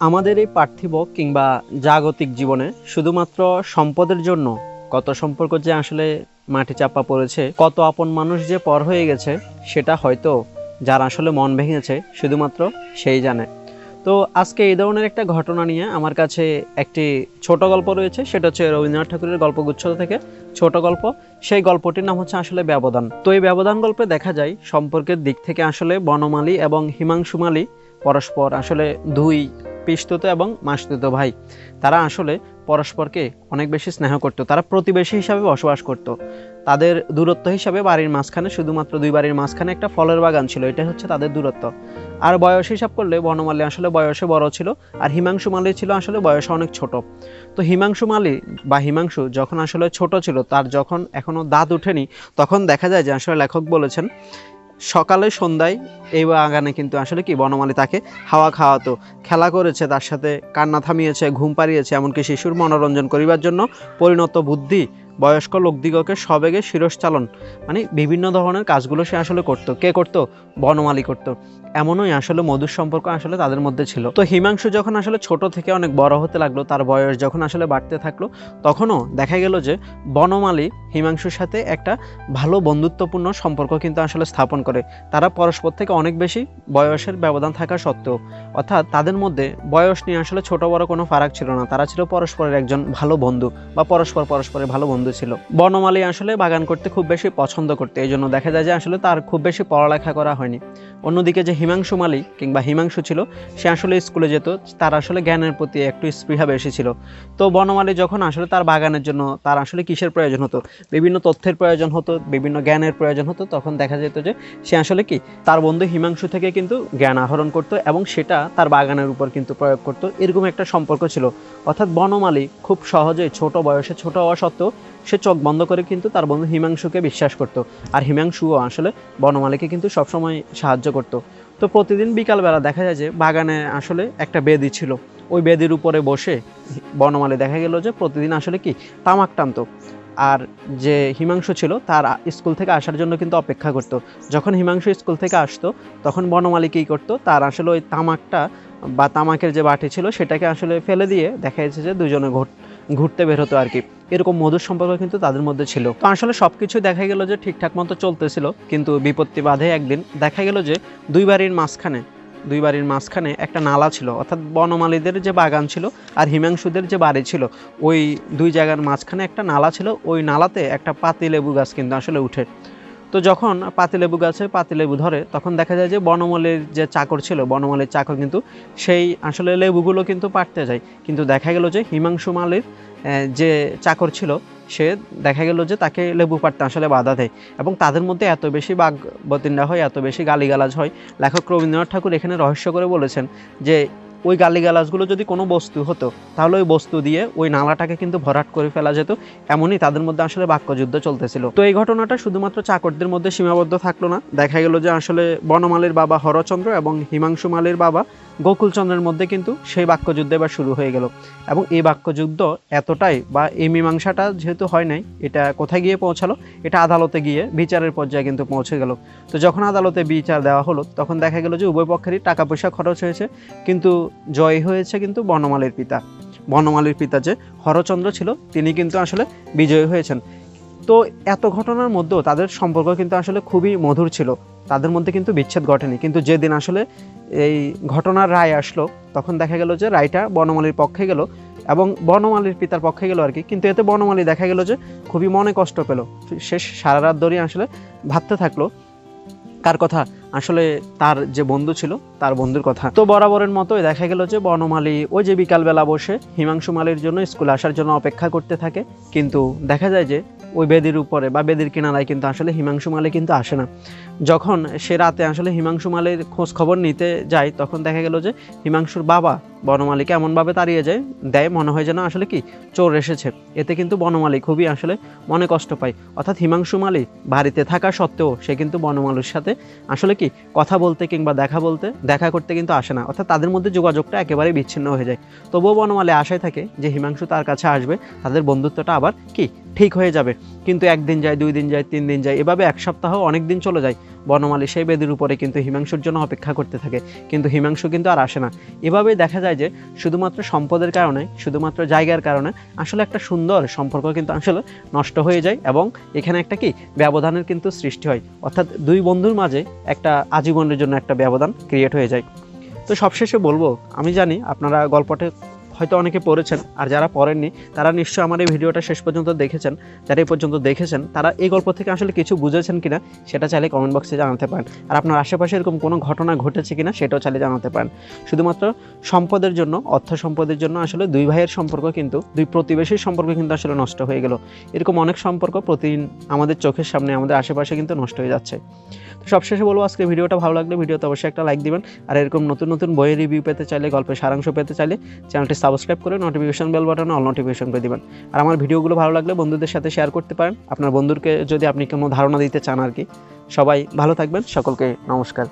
আমাদের এই পার্থিব কিংবা জাগতিক জীবনে শুধুমাত্র সম্পদের জন্য কত সম্পর্ক যে আসলে মাটি চাপা পড়েছে, কত আপন মানুষ যে পর হয়ে গেছে, সেটা হয়তো যার আসলে মন ভেঙেছে, শুধুমাত্র সেই জানে। তো আজকে এই ধরনের একটা ঘটনা নিয়ে আমার কাছে একটি ছোট গল্প রয়েছে, সেটা হচ্ছে রবীন্দ্রনাথ ঠাকুরের গল্পগুচ্ছ থেকে ছোট গল্প। সেই গল্পটির নাম হচ্ছে আসলে ব্যবধান। তো এই ব্যবধান গল্পে দেখা যায়, সম্পর্কের দিক থেকে আসলে বনমালী এবং হিমাংশুমালী পরস্পর আসলে দুই পিস্তুত এবং মাসতুত ভাই। তারা আসলে পরস্পরকে অনেক বেশি স্নেহ করতো। তারা প্রতিবেশী হিসাবে বসবাস করত। তাদের দূরত্ব হিসাবে বাড়ির মাঝখানে শুধুমাত্র দুই বাড়ির মাঝখানে একটা ফলের বাগান ছিল। এটা হচ্ছে তাদের দূরত্ব। আর বয়স হিসাব করলে বনমালী আসলে বয়সে বড় ছিল আর হিমাংশু মালী ছিল আসলে বয়সে অনেক ছোট। তো হিমাংশু মালী বা হিমাংশু যখন আসলে ছোট ছিল, তার যখন এখনও দাঁত উঠেনি, তখন দেখা যায় যে আসলে লেখক বলেছেন সকালে সন্ধ্যায় এই বাগানে কিন্তু আসলে কি বনমালী তাকে হাওয়া খাওয়াতো, খেলা করেছে, তার সাথে কান্না থামিয়েছে, ঘুম পাড়িয়েছে, এমনকি শিশুর মনোরঞ্জন করিবার জন্য পরিণত বুদ্ধি, বয়স্ক লোকদিগকে সবেগে শিরশ্চালন মানে বিভিন্ন ধরনের কাজগুলো সে আসলে করতো। কে করতো? বনমালী করতো। এমনই আসলে মধুর সম্পর্ক আসলে তাদের মধ্যে ছিল। তো হিমাংশু যখন আসলে ছোট থেকে অনেক বড় হতে লাগল, তার বয়স যখন আসলে বাড়তে থাকল, তখনও দেখা গেল যে বনমালী হিমাংশুর সাথে একটা ভালো বন্ধুত্বপূর্ণ সম্পর্ক কিন্তু আসলে স্থাপন করে। তারা পরস্পর থেকে অনেক বেশি বয়সের ব্যবধান থাকা সত্ত্বেও, অর্থাৎ তাদের মধ্যে বয়স নিয়ে আসলে ছোট বড় কোনো ফারাক ছিল না। তারা ছিল পরস্পরের একজন ভালো বন্ধু বা পরস্পর পরস্পরের ভালো বন্ধু ছিল। বনমালী আসলে বাগান করতে খুব বেশি পছন্দ করতে। এই জন্য দেখা যায় যে আসলে তার খুব বেশি পড়ালেখা করা হয়নি। অন্যদিকে যে হিমাংশু মালী কিংবা হিমাংশু ছিল, সে আসলে স্কুলে যেত, তার আসলে জ্ঞানের প্রতি একটু স্পৃহা বেশি ছিল। তো বনমালী যখন আসলে তার বাগানের জন্য, তার আসলে কিসের প্রয়োজন হতো? বিভিন্ন তথ্যের প্রয়োজন হতো, বিভিন্ন জ্ঞানের প্রয়োজন হতো, তখন দেখা যেত যে সে আসলে কি, তার বন্ধু হিমাংশু থেকে কিন্তু জ্ঞান আহরণ করতো এবং সেটা তার বাগানের উপর কিন্তু প্রয়োগ করতো। এরকম একটা সম্পর্ক ছিল। অর্থাৎ বনমালী খুব সহজে ছোট বয়সে, ছোট হওয়া সত্ত্বেও সে চোখ বন্ধ করে কিন্তু তার বন্ধু হিমাংশুকে বিশ্বাস করতো। আর হিমাংশুও আসলে বনমালীকে কিন্তু সবসময় সাহায্য করতো। তো প্রতিদিন বিকালবেলা দেখা যায় যে বাগানে আসলে একটা বেদি ছিল। ওই বেদির উপরে বসে বনমালী দেখা গেল যে প্রতিদিন আসলে কি, তামাক টানতো। আর যে হিমাংশু ছিল তার স্কুল থেকে আসার জন্য কিন্তু অপেক্ষা করত। যখন হিমাংশু স্কুল থেকে আসতো, তখন বনমালী কী করতো? তার আসলে ওই তামাকটা বা তামাকের যে বাটি ছিল, সেটাকে আসলে ফেলে দিয়ে দেখা যাচ্ছে যে দুজনে ঘুর- ঘুরতে বের হতো আর কি। এরকম মধুর সম্পর্ক কিন্তু তাদের মধ্যে ছিল। তো আসলে সব কিছু দেখা গেল যে ঠিকঠাক মতো চলতেছিল, কিন্তু বিপত্তি বাধে একদিন দেখা গেল যে দুই বাড়ির মাঝখানে দুই বাড়ির মাঝখানে একটা নালা ছিল। অর্থাৎ বনমালীদের যে বাগান ছিল আর হিমাংশুদের যে বাড়ি ছিল, ওই দুই জায়গার মাঝখানে একটা নালা ছিল। ওই নালাতে একটা পাতিলেবু গাছ কিন্তু আসলে উঠে। তো যখন পাতিলেবু গাছে পাতিলেবু ধরে, তখন দেখা যায় যে বনমালীর যে চাকর ছিল, বনমালীর চাকর কিন্তু সেই আসলে লেবুগুলো কিন্তু পাটতে যায়। কিন্তু দেখা গেল যে হিমাংশু মালির যে চাকর ছিল সে দেখা গেল যে তাকে লেবু পাড়তে আসলে বাধা দেয় এবং তাদের মধ্যে এত বেশি বাঘ বতিন্ডা হয়, এত বেশি গালিগালাজ হয়। লেখক রবীন্দ্রনাথ ঠাকুর এখানে রহস্য করে বলেছেন যে, ওই গালিগালাজগুলো যদি কোনো বস্তু হতো, তাহলে ওই বস্তু দিয়ে ওই নালাটাকে কিন্তু ভরাট করে ফেলা যেত। এমনই তাদের মধ্যে আসলে বাক্যযুদ্ধ চলতেছিল। তো এই ঘটনাটা শুধুমাত্র চাকরদের মধ্যে সীমাবদ্ধ থাকল না। দেখা গেল যে আসলে বনমালীর বাবা হরচন্দ্র এবং হিমাংশু মালীর বাবা গোকুলচন্দ্রের মধ্যে কিন্তু সেই বাক্যযুদ্ধ এবার শুরু হয়ে গেল। এবং এই বাক্যযুদ্ধ এতটাই বা এই মীমাংসাটা যেহেতু হয় নাই, এটা কোথায় গিয়ে পৌঁছালো? এটা আদালতে গিয়ে বিচারের পর্যায়ে কিন্তু পৌঁছে গেল। তো যখন আদালতে বিচার দেওয়া হলো, তখন দেখা গেল যে উভয় পক্ষেরই টাকা পয়সা খরচ হয়েছে। কিন্তু জয় হয়েছে কিন্তু বনমালীর পিতা। বনমালীর পিতা যে হরচন্দ্র ছিল, তিনি কিন্তু আসলে বিজয়ী হয়েছেন। তো এত ঘটনার মধ্যেও তাদের সম্পর্ক কিন্তু আসলে খুবই মধুর ছিল। তাদের মধ্যে কিন্তু বিচ্ছেদ ঘটেনি। কিন্তু যেদিন আসলে এই ঘটনার রায় আসলো, তখন দেখা গেল যে রায়টা বনমালীর পক্ষে গেল এবং বনমালীর পিতার পক্ষে গেল আর কি। কিন্তু এতে বনমালী দেখা গেল যে খুবই মনে কষ্ট পেল। সে সারা রাত ধরে আসলে ভাবতে থাকল, কার কথা? আসলে তার যে বন্ধু ছিল, তার বন্ধুর কথা। তো বরাবরের মতোই দেখা গেল যে বনমালী ওই যে বিকালবেলা বসে হিমাংশু মালির জন্য স্কুলে আসার জন্য অপেক্ষা করতে থাকে। কিন্তু দেখা যায় যে ওই বেদির উপরে বা বেদির কিনারায় কিন্তু আসলে হিমাংশু মালে কিন্তু আসে না। যখন সে রাতে আসলে হিমাংশু মালের খোঁজ খবর নিতে যায়, তখন দেখা গেল যে হিমাংশুর বাবা বনমালীকে এমনভাবে তাড়িয়ে যায়, দেয়, মনে হয় যেন আসলে কি চোর এসেছে। এতে কিন্তু বনমালী খুবই আসলে মনে কষ্ট পায়। অর্থাৎ হিমাংশু মালী বাড়িতে থাকা সত্ত্বেও সে কিন্তু বনমালীর সাথে আসলে কি কথা বলতে কিংবা দেখা বলতে, দেখা করতে কিন্তু আসে না। অর্থাৎ তাদের মধ্যে যোগাযোগটা একেবারেই বিচ্ছিন্ন হয়ে যায়। তবুও বনমালী আশায় থাকে যে হিমাংশু তার কাছে আসবে, তাদের বন্ধুত্বটা আবার কি ঠিক হয়ে যাবে। কিন্তু একদিন যায়, দুই দিন যায়, তিন দিন যায়, এভাবে এক সপ্তাহ অনেক দিন চলে যায়। বনমালী সেই বেদির উপরে কিন্তু হিমাংশুর জন্য অপেক্ষা করতে থাকে। কিন্তু হিমাংশু কিন্তু আর আসে না। এভাবে দেখা যায় যে শুধুমাত্র সম্পদের কারণে, শুধুমাত্র জায়গার কারণে আসলে একটা সুন্দর সম্পর্ক কিন্তু আসলে নষ্ট হয়ে যায় এবং এখানে একটা কি ব্যবধানের কিন্তু সৃষ্টি হয়। অর্থাৎ দুই বন্ধুর মাঝে একটা আজীবনের জন্য একটা ব্যবধান ক্রিয়েট হয়ে যায়। তো সবশেষে বলব, আমি জানি আপনারা গল্পটা হয়তো অনেকে পড়েছেন, আর যারা পড়েননি, তারা নিশ্চয়ই আমার এই ভিডিওটা শেষ পর্যন্ত দেখেছেন। যারা এই পর্যন্ত দেখেছেন, তারা এই গল্প থেকে আসলে কিছু বুঝেছেন কিনা, সেটা চাইলে কমেন্ট বক্সে জানাতে পারেন। আর আপনার আশেপাশে এরকম কোনো ঘটনা ঘটেছে কিনা, সেটাও চাইলে জানাতে পারেন। শুধুমাত্র সম্পদের জন্য, অর্থ সম্পদের জন্য আসলে দুই ভাইয়ের সম্পর্ক কিন্তু, দুই প্রতিবেশীর সম্পর্ক কিন্তু আসলে নষ্ট হয়ে গেল। এরকম অনেক সম্পর্ক প্রতিদিন আমাদের চোখের সামনে, আমাদের আশেপাশে কিন্তু নষ্ট হয়ে যাচ্ছে। তো সবশেষে বলব আজকে ভিডিওটা ভালো লাগলে ভিডিওতে অবশ্যই একটা লাইক দিবেন। আর এরকম নতুন নতুন বইয়ের রিভিউ পেতে চাইলে, গল্পের সারাংশ পেতে চাইলে চ্যানেলটি সাবস্ক্রাইব করে নোটিফিকেশন বেল বাটনে অল নোটিফিকেশন করে দিবেন। আর আমার ভিডিওগুলো ভালো লাগলে বন্ধুদের সাথে শেয়ার করতে পারেন। আপনার বন্ধুকে যদি আপনি কোনো ধারণা দিতে চান আর কি। সবাই ভালো থাকবেন। সকলকে নমস্কার।